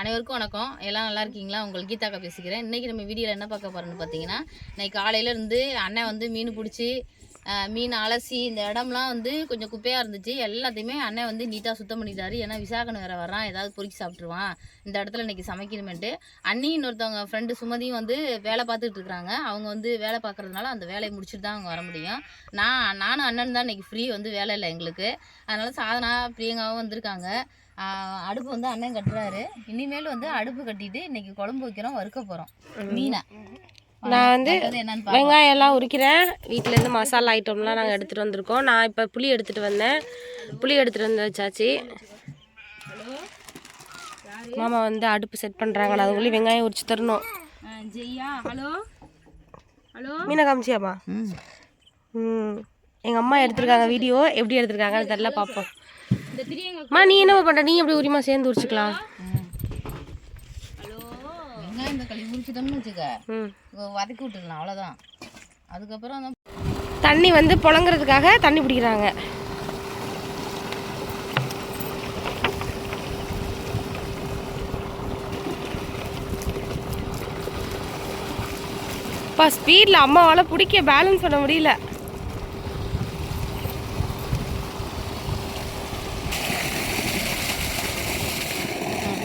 அனைவருக்கும் வணக்கம். எல்லாம் நல்லா இருக்கீங்களா? உங்கள் கீதாக்கா பேசிக்கிறேன். இன்றைக்கி நம்ம வீடியோவில் என்ன பார்க்க போகிறோம்னு பார்த்தீங்கன்னா இன்னைக்கு காலையிலேருந்து அண்ணன் வந்து மீன் பிடிச்சி மீன் அலசி இந்த இடம்லாம் வந்து கொஞ்சம் குப்பையாக இருந்துச்சு. எல்லாத்தையுமே அண்ணன் வந்து நீட்டாக சுத்தம் பண்ணிட்டாரு. ஏன்னா விசாகன் வேறு வரான் ஏதாவது பொறுக்கி சாப்பிட்ருவான் இந்த இடத்துல இன்றைக்கி சமைக்கணுமேன்ட்டு அண்ணி இன்னொருத்தவங்க ஃப்ரெண்டு சுமதியும் வந்து வேலை பார்த்துட்டு இருக்கிறாங்க அவங்க வந்து வேலை பார்க்குறதுனால அந்த வேலையை முடிச்சுட்டு தான் அவங்க வர முடியும். நான் நானும் அண்ணன் தான் இன்றைக்கி ஃப்ரீ வந்து வேலை இல்லை எங்களுக்கு. அதனால் சாதனா பிரியங்காவும் வந்திருக்காங்க. அடுப்பு வந்து அண்ணன் கட்டுறாரு. இனிமேல் வந்து அடுப்பு கட்டிட்டு இன்னைக்கு குழம்பு வைக்கிறோம் வறுக்க போகிறோம் மீனை. நான் வந்து. வெங்காயம் எல்லாம் உரிக்கிறேன். வீட்டிலேருந்து மசாலா ஐட்டம்லாம் நாங்கள் எடுத்துகிட்டு வந்திருக்கோம். நான் இப்போ புளி எடுத்துகிட்டு வந்தேன். புளி எடுத்துகிட்டு வந்து வச்சாச்சு மாமா வந்து அடுப்பு செட் பண்ணுறாங்க நான் அதுக்குள்ளே வெங்காயம் உரிச்சு தரணும். ஜெய்யா ஹலோ? ஹலோ? மீனை காமிச்சியாமா ம். ம். எங்கள் அம்மா எடுத்திருக்காங்க வீடியோ. எப்படி எடுத்திருக்காங்கன்னு தெரில பார்ப்போம் அம்மா நீ என்ன பண்ணுற நீ எப்படி உரிமா சேர்ந்து உரிச்சுக்கலாம்? ஹலோ. வெங்காயம் இந்த களி உரிச்சிட்டோம்னு வச்சுக்க. ம். வதக்கி விட்டுடலாம் அவ்வளோதான் அதுக்கப்புறம் தண்ணி வந்து புழங்குறதுக்காக தண்ணி பிடிக்கிறாங்க. அப்பா ஸ்பீடில் அம்மாவால் பிடிக்க பேலன்ஸ் பண்ண முடியல.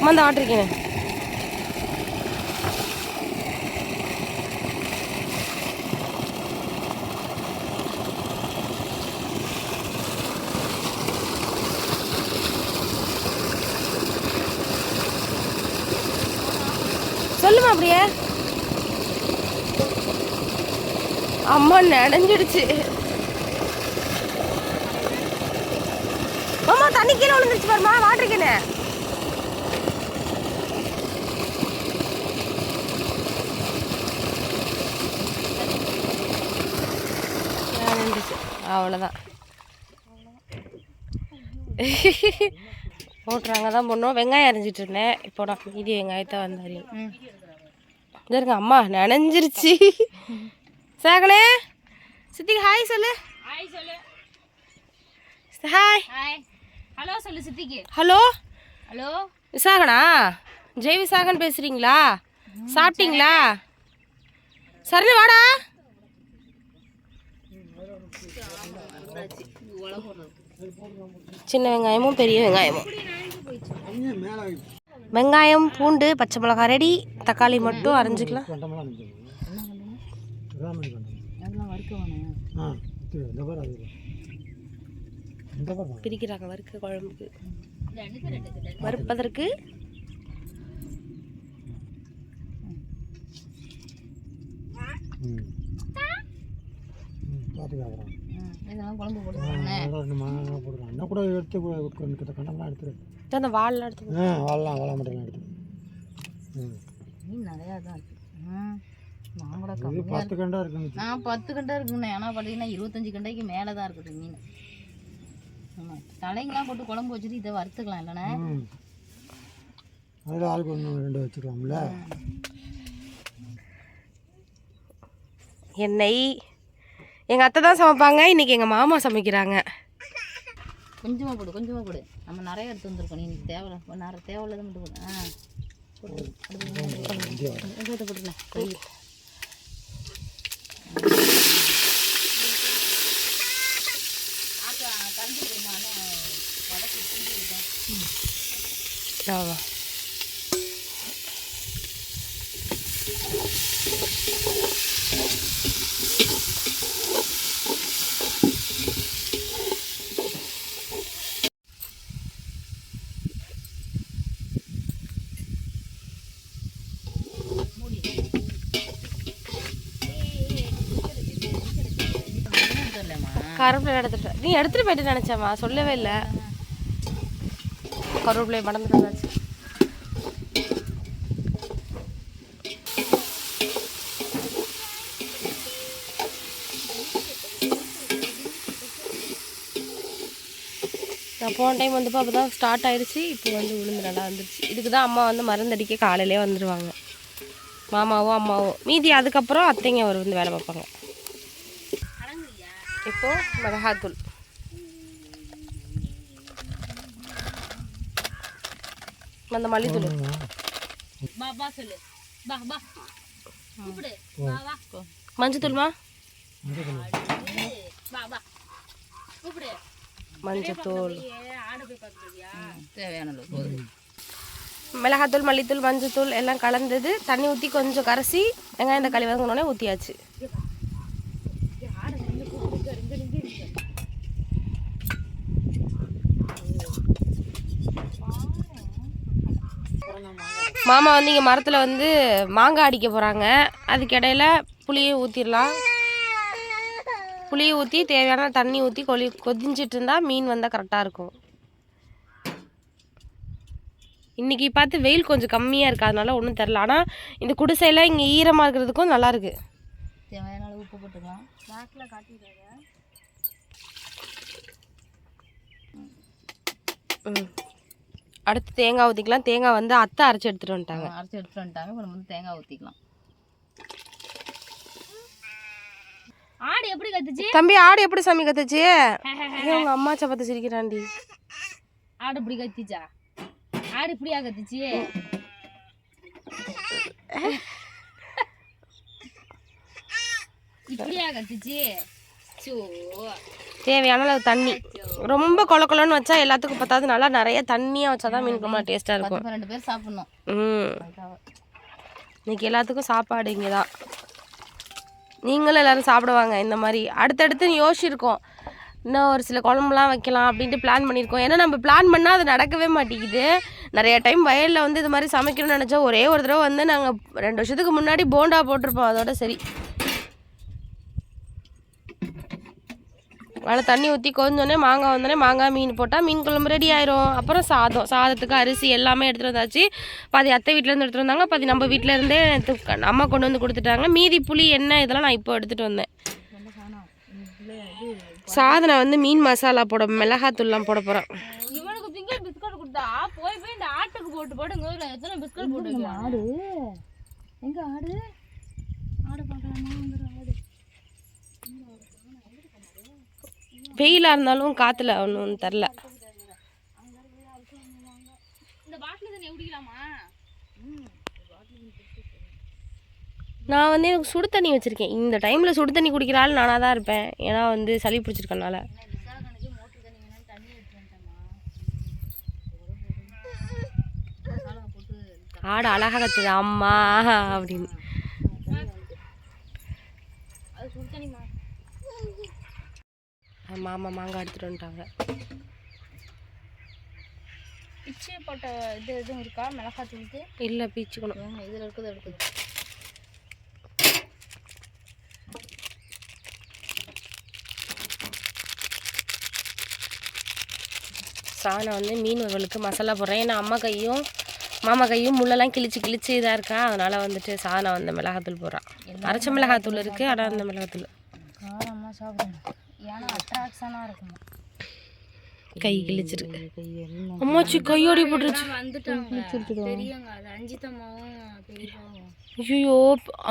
அம்மா அந்த சொல்லுமா அப்படியே. அம்மா நனைஞ்சிடுச்சு. அவ்வளோதான் போட்டுறாங்க தான் பண்ணோம் வெங்காயம் அரைஞ்சிட்டு இருந்தேன். இப்போ நான் மீதி வெங்காயத்தை வந்து அறியும் ம் இதோ இருங்க அம்மா நனைஞ்சிருச்சு. சாகனே சித்திக்கு ஹாய் சொல்லு. ஹாய் சொல்லு. ஹாய் ஹாய் ஹலோ சொல்லு சித்திக்கு. ஹலோ ஹலோ விசாகனா? ஜெய் விசாகன் பேசுறீங்களா சாப்பிட்டீங்களா? சரணு வாடா. சின்ன வெங்காயமும் பெரிய வெங்காயமும். வெங்காயம் பூண்டு பச்சை மிளகாய் ரெடி தக்காளி மட்டும் அரைஞ்சிக்கலாம். பிரிக்கிறாங்க வறுக்க குழம்புக்கு. வறுப்பதற்கு ம், இதெல்லாம் குழம்பு போட்டு அண்ணன் கூட எடுத்து கண்டம்லாம் எடுத்துரு. இதான் அந்த வால்லாம் எடுத்து ஆ வாழலாம் வாழ மட்டும் எடுத்து ம். மீன் நிறையா தான் இருக்கு. ம் நான் கூட பத்து கண்டா இருக்குன்னு நான் பத்து கண்டா இருக்குண்ணே ஆனால் பார்த்தீங்கன்னா இருபத்தஞ்சி கண்டைக்கு மேலே தான் இருக்குது மீன். ஆமாம் தலைங்கெல்லாம் போட்டு குழம்பு வச்சுட்டு இதை வறுத்துக்கலாம் இல்லைண்ணே? அதில் ரெண்டு வச்சுக்கலாம்ல. எண்ணெய் எங்கள் அத்தை தான் சமைப்பாங்க இன்னைக்கு எங்கள் மாமா சமைக்கிறாங்க கொஞ்சமாக போடு கொஞ்சமாக போடு நம்ம நிறைய எடுத்து வந்திருக்கோம் நீ இன்னைக்கு தேவை நிறைய தேவையில்லாத மட்டும் போடு ஆ போட்டு அடுத்து கருவேப்பிலை எடுத்துட்டு நீ எடுத்துட்டு போயிட்டு நினச்சேம்மா சொல்லவே இல்லை. கருவேப்பிலை மடந்துட்டு வந்தாச்சு. நான் போன டைம் வந்து அப்போ தான் ஸ்டார்ட் ஆயிடுச்சு இப்போ வந்து உளுந்து நல்லா வந்துருச்சு. இதுக்கு தான் அம்மா வந்து மருந்தடிக்க காலையிலே வந்துடுவாங்க மாமாவும் அம்மாவும். மீதி அதுக்கப்புறம் அத்தைங்க அவர் வந்து வேலை பார்ப்பாங்க. இப்போ மிளகாத்தூள் அந்த மல்லித்தூள் மஞ்சத்தூள்மா வா வா கூப்பிடு மஞ்சத்தூள் மிளகாத்தூள் மல்லித்தூள் மஞ்சத்தூள் எல்லாம் கலந்தது. தண்ணி ஊற்றி கொஞ்சம் கரைசி வெங்காயம் தக்காளி வதங்கினோடனே ஊற்றியாச்சு மாமா வந்து இங்கே மரத்தில் வந்து மாங்காய் அடிக்க போகிறாங்க அதுக்கு இடையில புளியை ஊற்றிடலாம் புளியை ஊற்றி தேவையான தண்ணி ஊற்றி கொலி கொதிஞ்சிட்டு இருந்தால் மீன் வந்தால் கரெக்டாக இருக்கும். இன்னைக்கு பார்த்து வெயில் கொஞ்சம் கம்மியாக இருக்கு அதனால ஒன்றும் தெரில ஆனால் இந்த குடிசையில் இங்கே ஈரமாக இருக்கிறதுக்கும் நல்லா இருக்கு. தேவையான அளவு உப்பு போட்டுக்கலாம். பேக்கில் காட்டிடுறாங்க. ம். அடுத்து தேங்காய் ஊற்றிக்கலாம் தேங்காய் வந்து அத்தை அரைச்சி எடுத்துகிட்டு வந்துட்டாங்க. அரைச்சி எடுத்துட்டு வந்துட்டாங்க. இப்போ நம்ம வந்து தேங்காய் ஊற்றிக்கலாம் ஆடு எப்படி கத்துச்சு? தம்பி ஆடு எப்படி சாமி கத்துச்சு? உங்கள் அம்மா சப்பத்தை சிரிக்கிறாண்டி ஆடு இப்படி கத்திச்சா? ஆடு இப்படியா கத்துச்சு? இப்படியா கத்துச்சு? சோ. தேவையான அளவு தண்ணி. ரொம்ப கொல கொலன்னு வச்சா எல்லாத்துக்கும் பத்தாது. நல்லா நிறைய தண்ணியாக வச்சா தான் மீன் ரொம்ப டேஸ்ட்டாக இருக்கும். பன்னெண்டு பேர் சாப்பிடணும். ம். இன்னைக்கு எல்லாத்துக்கும் சாப்பாடு இங்கே தான். நீங்களும் எல்லாரும் சாப்பிடுவாங்க இந்த மாதிரி. அடுத்தடுத்து யோசிச்சிருக்கோம். இன்னும் ஒரு சில குழம்புலாம் வைக்கலாம் அப்படின்ட்டு பிளான் பண்ணியிருக்கோம். ஏன்னா நம்ம பிளான் பண்ணால் அது நடக்கவே மாட்டேங்குது. நிறைய டைம் வயலில் வந்து இது மாதிரி சமைக்கணும்னு நினச்சா ஒரே ஒரு தடவை வந்து நாங்கள் ரெண்டு வருஷத்துக்கு முன்னாடி போண்டா போட்டிருப்போம். அதோட சரி. அதில் தண்ணி ஊற்றி கொஞ்சோடனே மாங்காய் வந்தோடனே மாங்காய் மீன் போட்டால் மீன் குழம்பு ரெடி ஆயிரும். அப்புறம் சாதம் சாதத்துக்கு அரிசி எல்லாமே எடுத்துகிட்டு வந்தாச்சு. பாதி அத்தை வீட்டிலேருந்து எடுத்துகிட்டு வந்தாங்க பாதி நம்ம வீட்டில் இருந்தே து- அம்மா கொண்டு வந்து கொடுத்துட்டாங்க. மீதி புளி எண்ணெய் இதெல்லாம் நான் இப்போ எடுத்துகிட்டு வந்தேன். சாதனை வந்து மீன் மசாலா போட மிளகாத்தூள்லாம் போட போகிறேன் இவனுக்கு திங்கள் பிஸ்கட் கொடுத்தா போய் போய் இந்த ஆட்டுக்கு போட்டு போடுங்க. எத்தனை பிஸ்கட் போட்டு ஆடு? எங்க ஆடு பார்க்கலாமா ஆடு வெயிலாக இருந்தாலும் காற்றுல ஒன்றும் தெரில நான் வந்து எனக்கு சுடு தண்ணி வச்சுருக்கேன். இந்த டைமில் சுடு தண்ணி குடிக்கிற ஆள் நானாக தான் இருப்பேன். ஏன்னா வந்து சளி பிடிச்சிருக்கனால. ஆடு அழகாக கத்துது அம்மா அப்படின்னு அது சுடு தண்ணிமா மாமா மாங்காய் எடுத்துகிட்டு வந்துட்டாங்க. பிச்சை போட்ட இது எதுவும் இருக்கா? மிளகாய் தூளுக்கு இல்லை பீச்சுக்கணும். இதில் இருக்குது இருக்குது சாணம் வந்து மீன் வறுவலுக்கு மசாலா போடுறேன். ஏன்னா அம்மா கையும் மாமா கையும் முள்ளெல்லாம் கிழிச்சு கிழிச்சு இதாக இருக்கா? அதனால் வந்துட்டு சாணம் வந்து மிளகாத்தூள் போடுறான் அரைச்ச மிளகாத்தூள் இருக்குது ஆனால் அந்த மிளகாத்தூள் காரமாக ஏன்னா அட்ராக்ஷனாக இருக்கும் கை கிழிச்சிருக்கு அம்மாச்சி கையோடி போட்டுருச்சு. பெரியவங்க அது அஞ்சித்தம்மாவும் பெரியப்பாவும் ஐயோ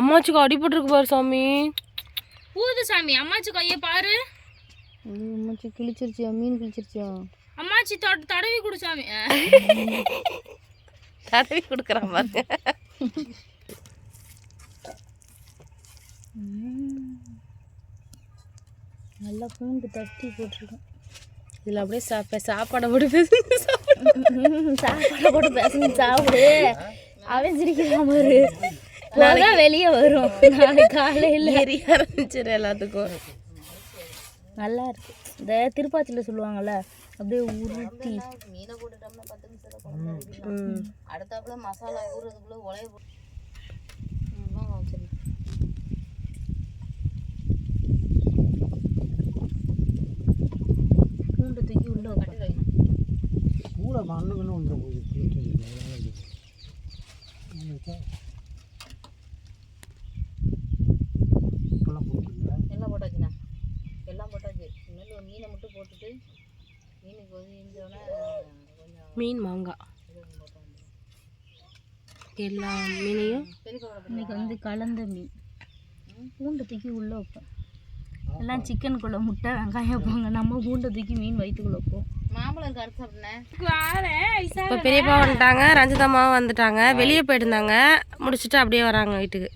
அம்மாச்சிக்கு அடிபட்டிருக்கு பாரு சாமி. பூது சாமி அம்மாச்சி கையை பாரு. அம்மாச்சி கிழிச்சிருச்சியா? மீன் கிழிச்சிருச்சியா? அம்மாச்சி தட தடவி கொடு சாமி. தடவி கொடுக்குறான் பாருங்க. நல்லா பூண்டு தட்டி போட்டிருக்கேன். இதில் அப்படியே சாப்ப சாப்பாடை போட்டு பேசுங்க சாப்பாடு. சாப்பாடை போட்டு பேசுங்க சாப்பிடு. அவன் பாரு. போதான் வெளியே வரும். நாளைக்கு காலையில். எரிய ஆரம்பிச்சிரு எல்லாத்துக்கும். நல்லா இருக்கு. இந்த திருப்பாச்சியில் சொல்லுவாங்கல்ல அப்படியே உருட்டி. மீனை போட்டுட்டோம்னா பத்து நிமிஷத்துல ம். அடுத்தாப்புல மசாலா ஊறுறதுக்குள்ள உலைய தூக்கி உள்ள கட்டி வைக்கணும் கூட மண்ணு கண்ணு வந்துட போகுது எல்லாம் போட்டாச்சுண்ணா எல்லாம் போட்டாச்சு இனிமேல் ஒரு மீனை மட்டும் போட்டுட்டு மீனுக்கு வந்து கொஞ்சம் மீன் மாங்காய் எல்லா மீனையும் இன்னைக்கு வந்து கலந்த மீன் பூண்டை தூக்கி உள்ளே வைப்போம் எல்லாம் சிக்கனுக்குள்ளே முட்டை வெங்காயம் வைப்பாங்க. நம்ம பூண்டை தூக்கி மீன் வயிற்றுக்குள்ளே வைப்போம். இப்போ பெரியப்பா வந்துட்டாங்க ரஞ்சிதம்மாவும் வந்துட்டாங்க. வெளியே போயிருந்தாங்க முடிச்சுட்டு அப்படியே வராங்க வீட்டுக்கு.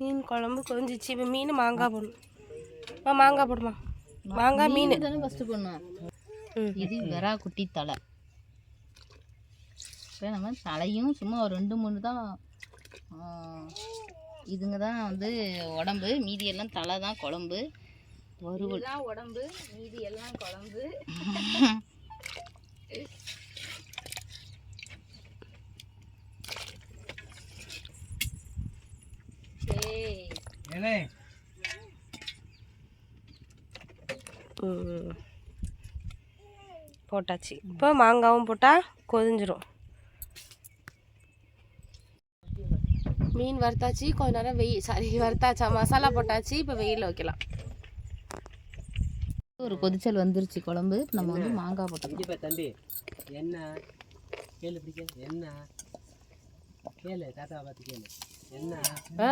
மீன் குழம்பு கொஞ்சிச்சு இப்போ மீன் மாங்காய் போடணும். மாங்காய் போடுமா? மாங்காய் மீன் தானே ஃபஸ்ட்டு பண்ணுவேன் ம். இது வெறா குட்டி தலை? இப்போ நம்ம தலையும் சும்மா ஒரு ரெண்டு மூணு தான் இதுங்க தான் வந்து உடம்பு. மீதி எல்லாம் தலை தான் குழம்பு. வறுவல். உடம்பு மீதி எல்லாம் குழம்பு. போட்டாச்சு. இப்போ மாங்காவும் போட்டால் கொதிஞ்சிரும். மீன் வறுத்தாச்சு கொஞ்ச நேரம் வெயில் சாரி வறுத்தாச்சா மசாலா போட்டாச்சு இப்போ வெயிலில் வைக்கலாம். ஒரு கொதிச்சல் வந்துருச்சு குழம்பு. நம்ம வந்து மாங்காய் போட்டோம் தம்பி என்ன? கேளு பிடிக்க என்ன? கேளு தாத்தா பார்த்து கேளு. என்ன? ஆ.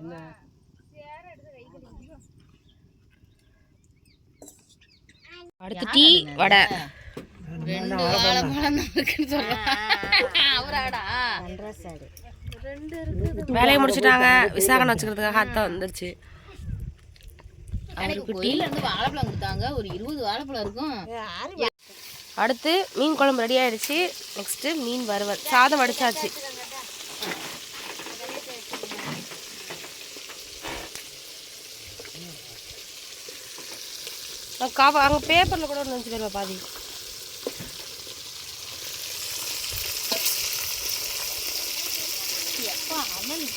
என்ன? அடுத்து டீ வடை. ரெண்டு வாழைப்பழம் தான் இருக்குன்னு அவராடா வேலையை முடிச்சிட்டாங்க. விசாகனை வச்சுக்கிறதுக்காக அத்தை வந்துருச்சு. எனக்கு கோயில்ல இருந்து வாழைப்பழம் கொடுத்தாங்க. ஒரு இருபது வாழைப்பழம் இருக்கும். அடுத்து மீன் குழம்பு ரெடி ஆயிடுச்சு. நெக்ஸ்ட்டு மீன் வறுவல். சாதம் வடிச்சாச்சு. நான் காவா அங்கே பேப்பரில் கூட ஒன்று வச்சு பாதி.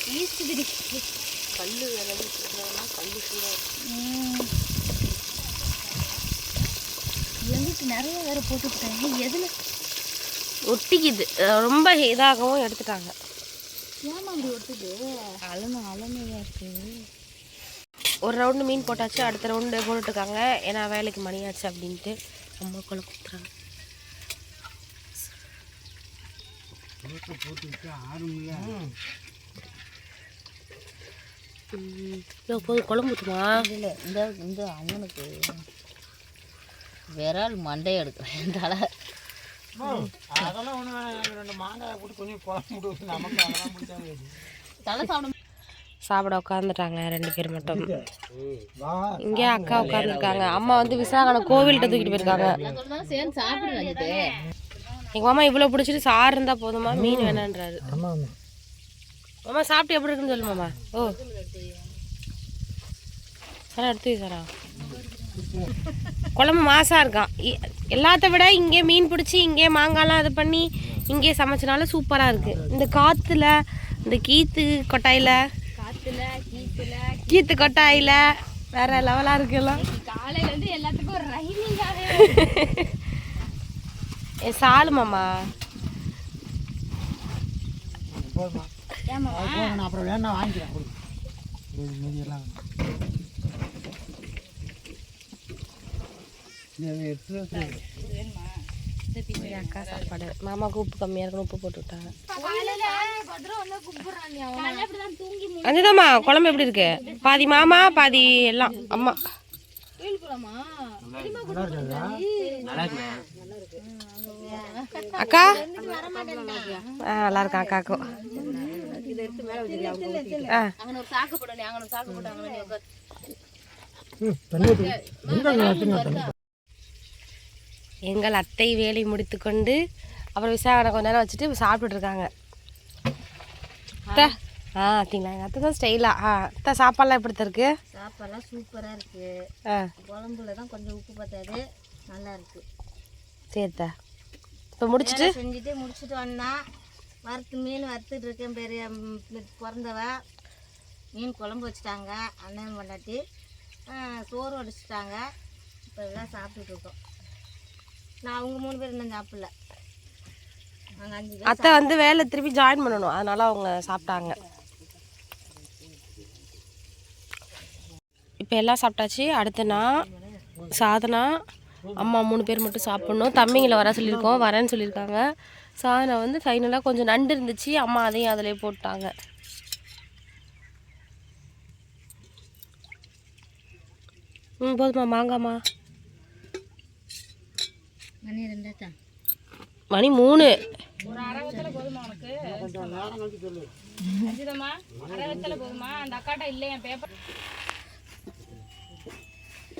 பீசுதுடி கல் கல் எங்கிட்ட நிறைய வேற போட்டுக்கிட்டாங்க. எதுல? ஒட்டிக்குது. ரொம்ப இதாகவும் எடுத்துட்டாங்க. ஏமா அப்படி ஒட்டுது? அலமை அலமையா இருக்கு. ஒரு ரவுண்டு மீன் போட்டாச்சு அடுத்த ரவுண்டு போட்டுட்ருக்காங்க. ஏன்னா வேலைக்கு மணியாச்சு அப்படின்ட்டு அம்மாக்குள்ள கொடுத்துறாங்க போதும் குழம்பு ஊற்றுமா இல்ல இந்த இந்த அண்ணனுக்கு விரால் மண்டை எடுக்கிறேன் தலை அதெல்லாம் வேணாம் ரெண்டு மாங்காய் போட்டு கொஞ்சம் குழம்பு விட்டு நமக்கு அதெல்லாம் பிடிச்சாங்க தலை சாப்பிட சாப்பிட உட்காந்துட்டாங்க ரெண்டு பேர் மட்டும். வா இங்கே அக்கா உட்காந்துருக்காங்க அம்மா வந்து விசாகனை கோவில்கிட்ட தூக்கிட்டு போயிருக்காங்க. எங்கள் மாமா இவ்வளோ பிடிச்சிட்டு சாறு இருந்தால் போதுமா? மீன் வேணான்றாரு. மாமா சாப்பிட்டு எப்படி இருக்குன்னு சொல்லு மாமா. ஓ. சாரா எடுத்து சாரா. குழம்பு மாசாக இருக்கான். எல்லாத்த விட இங்கே மீன் பிடிச்சி இங்கே மாங்காய்லாம் இது பண்ணி இங்கே சமைச்சனால சூப்பராக இருக்குது இந்த காற்றுல இந்த கீத்து கொட்டாயில் காத்துல கீத்துல கீத்து கொட்டாயில் வேற லெவலாக இருக்குல்லாம் காலையில இருந்து எல்லாத்துக்கும் ஏ சாலு நான் அப்புறம் வேணா வாங்கிக்கிறேன் கொடு. இது மீதி எல்லாம். இது எடுத்து வச்சு. இது அக்கா சாப்பாடு. மாமாவுக்கு உப்பு கம்மியாக இருக்குன்னு உப்பு போட்டு விட்டாங்க. அஞ்சுதாம்மா குழம்பு எப்படி இருக்கு? பாதி மாமா பாதி எல்லாம் அம்மா. அக்கா? ஆ நல்லா இருக்கா அக்காக்கும் எங்கள் அத்தை வேலை முடித்துக்கொண்டு அப்புறம் விசாகனை கொஞ்ச நேரம் வச்சுட்டு சாப்பிட்டுட்டு இருக்காங்க அத்தை? ஆ அப்படிங்களா எங்கள் அத்தை தான் ஸ்டைலா ஆ அத்தை சாப்பாடுலாம் எப்படி இருக்கு? சாப்பாடுலாம் சூப்பரா இருக்கு. ஆ. குழம்புல தான் கொஞ்சம் உப்பு பத்தாது. நல்லா இருக்கு. சரி அத்தை. இப்போ முடிச்சிட்டு? செஞ்சுட்டு முடிச்சுட்டு வந்தா வறுத்து மீன் வறுத்துட்டு இருக்கேன் பெரிய பிறந்தவ. மீன் குழம்பு வச்சுட்டாங்க அண்ணன் பொண்டாட்டி. ஆ, சோறு வடிச்சிட்டாங்க. இப்போ எல்லாம் சாப்பிட்டுட்டு இருக்கோம். நான் அவங்க மூணு பேர் இன்னும் சாப்பிடல. நாங்கள் அஞ்சு பேர் அத்தை வந்து வேலை திருப்பி ஜாயின் பண்ணணும். அதனால அவங்க சாப்பிட்டாங்க. இப்போ எல்லாம் சாப்பிட்டாச்சு. அடுத்து நான் சாதனா அம்மா மூணு பேர் மட்டும் சாப்பிட்ணும். தம்பிங்களை வர சொல்லியிருக்கோம். வரேன்னு சொல்லியிருக்காங்க. சாதனா வந்து ஃபைனலாக கொஞ்சம் நண்டு இருந்துச்சு. அம்மா அதையும் அதிலே போட்டாங்க. ம் போதுமா மாங்காமா மணி ரெண்டாச்சா? மணி மூணு. கொஞ்சம் நேரம் கழிச்சு சொல்லு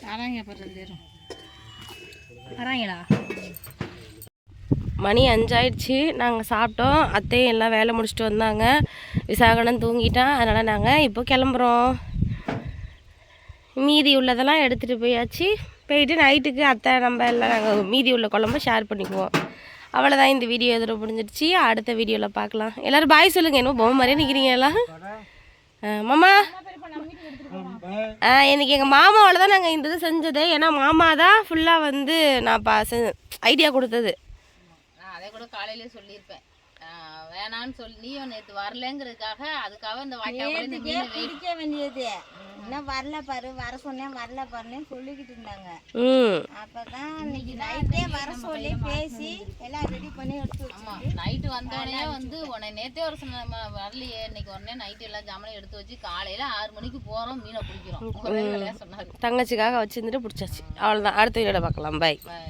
வராங்க அப்புறம் ரெண்டு பேரும் வராங்களா மணி அஞ்சாயிடுச்சு. நாங்கள் சாப்பிட்டோம். அத்தையும் எல்லாம் வேலை முடிச்சுட்டு வந்தாங்க. விசாகனம் தூங்கிட்டான். அதனால் நாங்கள் இப்போ கிளம்புறோம். மீதி உள்ளதெல்லாம் எடுத்துகிட்டு போயாச்சு. போயிட்டு நைட்டுக்கு அத்தை நம்ம எல்லாம் நாங்கள் மீதி உள்ள குழம்ப ஷேர் பண்ணிக்குவோம். அவ்வளோதான் இந்த வீடியோ எதிர முடிஞ்சிடுச்சு. அடுத்த வீடியோவில் பார்க்கலாம். எல்லோரும் பாய் சொல்லுங்கள் என்ன பொம்மை மாதிரியே நிற்கிறீங்க எல்லாம். மாமா. எனக்கு எங்கள் மாமாவால் தான் நாங்கள் இந்த இது செஞ்சது. ஏன்னா மாமா தான் ஃபுல்லாக வந்து நான் பா ஐடியா கொடுத்தது. அதை கூட காலையிலே சொல்லியிருப்பேன். வேணான்னு சொல்லி நீயும் நேற்று வரலங்கிறதுக்காக அதுக்காக இந்த வெயிட் பிடிக்க வேண்டியது. இன்னும் வரல பாரு வர சொன்னேன் வரல பாருன்னு சொல்லிக்கிட்டு இருந்தாங்க. ம். அப்பதான் இன்னைக்கு நைட்டே வர சொல்லி பேசி எல்லாம் ரெடி பண்ணி எடுத்து ஆமா நைட்டு வந்தோடனே வந்து உன்னை நேத்தே ஒரு சொன்ன வரலையே இன்னைக்கு உடனே நைட்டு எல்லா ஜாமானையும் எடுத்து வச்சு காலையில ஆறு மணிக்கு போறோம் மீனை பிடிக்கிறோம். சொன்னாரு. தங்கச்சிக்காக வச்சுருந்துட்டு பிடிச்சாச்சு. அவ்வளோதான் அடுத்த வீடியோட பார்க்கலாம். Bye Bye.